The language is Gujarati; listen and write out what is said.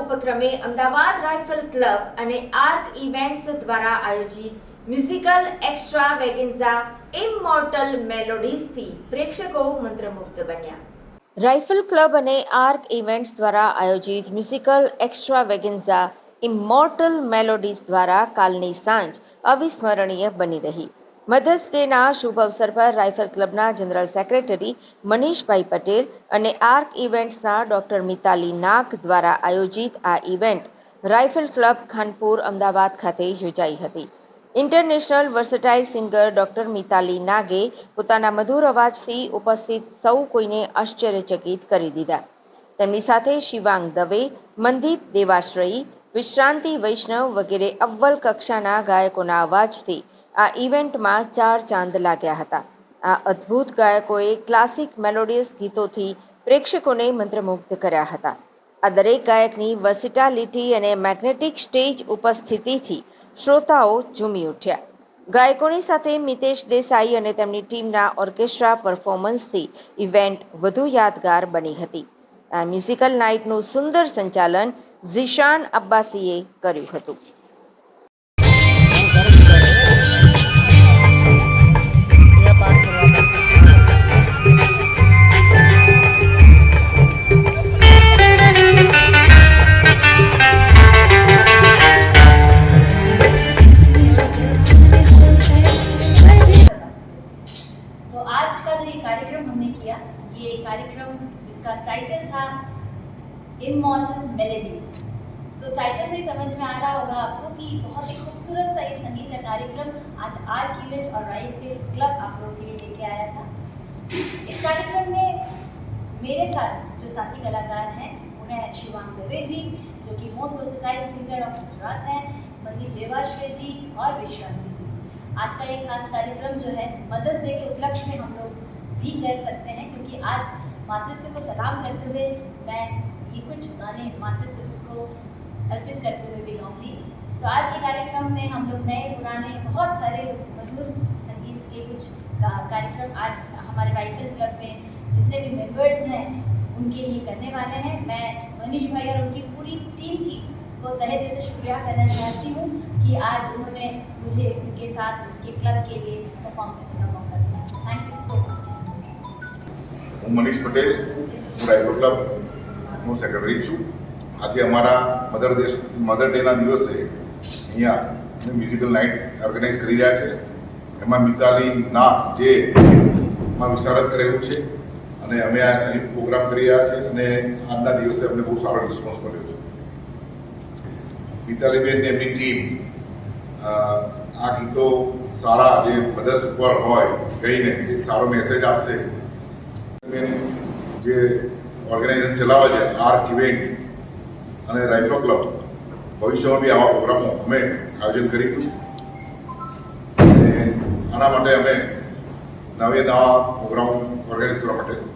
ઉપક્રમે અમદાવાદ રાઇફલ ક્લબ અને આર્ક ઇવેન્ટ્સ દ્વારા આયોજિત મ્યુઝિકલ એક્સ્ટ્રા વેગેન્ઝા ઇમોર્ટલ મેલોડીઝથી પ્રેક્ષકો મંત્રમુગ્ધ બન્યા. રાઇફલ ક્લબ અને આર્ક ઇવેન્ટ્સ દ્વારા આયોજિત મ્યુઝિકલ એક્સ્ટ્રા વેગેન્ઝા ઇમોર્ટલ મેલોડીઝ દ્વારા કાલની સાંજ અવિસ્મરણીય બની રહી. મધર્સ ડેના શુભ અવસર પર રાઇફલ ક્લબના જનરલ સેક્રેટરી મનીષભાઈ પટેલ અને આર્ક ઇવેન્ટ્સના ડોક્ટર મિતાલી નાગ દ્વારા આયોજિત આ event rifle club Khanpur Ahmedabad ખાતે યોજાઈ હતી. International versatile singer doctor Mitali નાગે પોતાના મધુર અવાજથી ઉપસ્થિત સૌ કોઈને આશ્ચર્યચકિત કરી દીધા. તેમની સાથે શિવાંગ દવે મનદીપ દેવાશ્રયી વિશ્રાંતિ, વૈષ્ણવ વગેરે અવ્વલ કક્ષાના ગાયકોના અવાજથી આ ઇવેન્ટમાં ચાર ચાંદ લાગ્યા હતા. આ અદ્ભુત ગાયકોએ ક્લાસિક મેલોડિયસ ગીતોથી પ્રેક્ષકોને મંત્રમુગ્ધ કર્યા હતા. આ દરેક ગાયકની વર્સિટાલિટી અને મેગ્નેટિક સ્ટેજ ઉપસ્થિતિથી શ્રોતાઓ ઝૂમી ઉઠ્યા. ગાયકોની સાથે મિતેશ દેસાઈ અને તેમની ટીમના ઓર્કેસ્ટ્રા પરફોર્મન્સથી ઇવેન્ટ વધુ યાદગાર બની હતી. આ મ્યુઝિકલ નાઇટનું સુંદર સંચાલન ઝિશાન અબ્બાસીએ કર્યું હતું. तो आज का जो ये कार्यक्रम हमने किया, ये कार्यक्रम इसका टाइटल था इमॉर्टल मेलेडीज तो टाइटल से ही समझ में आ रहा होगा आपको कि बहुत ही खूबसूरत सा ये संगीत का कार्यक्रम आज आर इवेंट और राइफल क्लब आप लोगों के लिए लेके आया था। इस कार्यक्रम में मेरे साथ जो साथी कलाकार हैं, वो है शिवांग दवे जी, जो कि most versatile singer of Gujarat हैं मनदीप देवाश्रय जी और विश्रांति जी आज का ये खास कार्यक्रम जो है, मदर्स डे के उपलक्ष्य में हम लोग भी कर सकते हैं, क्योंकि आज मातृत्व को सलाम करते हुए मैं ये कुछ गाने मातृत्व को अर्पित करते हुए भी गाऊँगी। तो आज के कार्यक्रम में हम लोग नए, पुराने, बहुत सारे मधुर संगीत के कुछ कार्यक्रम आज हमारे राइफल क्लब में जितने भी मेंबर्स हैं, उनके लिए करने वाले हैं। मैं मनीष भाई और उनकी पूरी टीम की को तहे दिल से शुक्रिया करना चाहती हूँ कि आज उन्होंने मुझे उनके साथ उनके क्लब के लिए परफॉर्म करने का मौका दिया थैंक यू सो मच હું મનીષ પટેલ હું રાઇફલ ક્લબનો સેક્રેટરી છું આજે અમારા મધર દેશ મધર ડેના દિવસે અહીંયા અમે મ્યુઝિકલ નાઇટ ઓર્ગેનાઇઝ કરી રહ્યા છે એમાં મિતાલી ના જે માં વિશારદ કરેલું છે અને અમે આ સંયુક્ત પ્રોગ્રામ કરી રહ્યા છે અને આજના દિવસે અમને બહુ સારો રિસ્પોન્સ મળ્યો છે મિતાલીબેન એમની ટીમ આ ગીતો સારા જે મધર્સ ઉપર હોય કહીને એક સારો મેસેજ આપશે. જે ઓર્ગેનાઇઝેશન ચલાવે છે આર્ક ઇવેન્ટ અને રાઇફલ ક્લબ ભવિષ્યમાં બી આવા પ્રોગ્રામો અમે આયોજન કરીશું. આના માટે અમે નવે નવા પ્રોગ્રામો ઓર્ગેનાઇઝ કરવા માટે